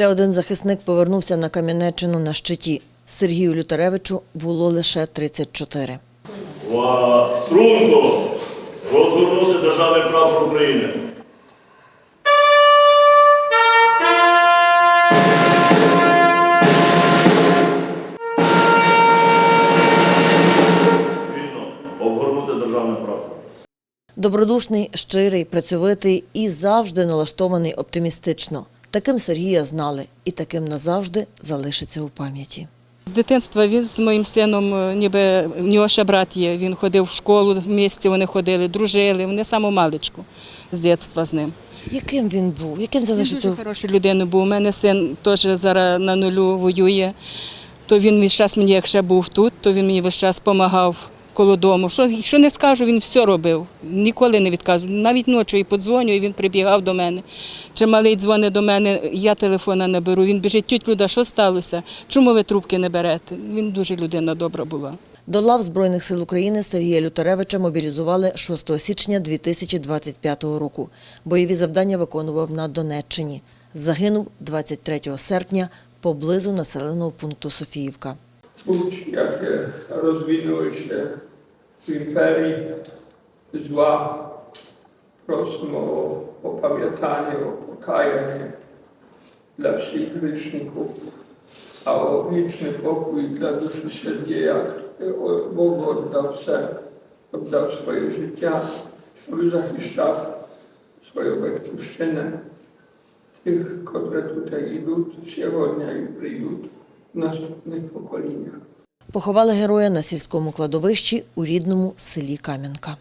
Ще один захисник повернувся на Кам'янеччину на щиті. Сергію Лютаревичу було лише 34. Увага! Струнко! Розгорнути державний прапор України. Обгорнути державний прапор. Добродушний, щирий, працьовитий і завжди налаштований оптимістично. Таким Сергія знали і таким назавжди залишиться у пам'яті. З дитинства він з моїм сином, е, ніби в нього ще брат є. Він ходив в школу, в місті вони ходили, дружили. Вони саму маличку з дитинства з ним. Яким він був? Яким Він залишиться? дуже хорошою людиною був. У мене син теж зараз на нулю воює. То він весь час мені, як ще був тут, то він мені весь час допомагав коло дому. Що, що не скажу, він все робив. Ніколи не відказував. Навіть ночі і подзвоню, і він прибігав до мене. Чи малий дзвонить до мене, я телефона не беру. Він біжить, тють Люда, що сталося? Чому ви трубки не берете? Він дуже людина добра була. До лав Збройних сил України Сергія Лютаревича мобілізували 6 січня 2025 року. Бойові завдання виконував на Донеччині. Загинув 23 серпня поблизу населеного пункту Софіївка. Jakie rozwinęły się w imperii zła. Prosimy o opamiętanie, o pokajanie dla wszystkich grzeszników, a o wieczny pokój dla duszy Sergieja, który o- Bogu oddał se, oddał swoje życie, żeby zachiszczał swoją батьківщину, tych, które tutaj idą, сьогодні і прийдуть в наступних поколіннях. Поховали героя на сільському кладовищі у рідному селі Кам'янка.